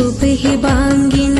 सुबह बांगिन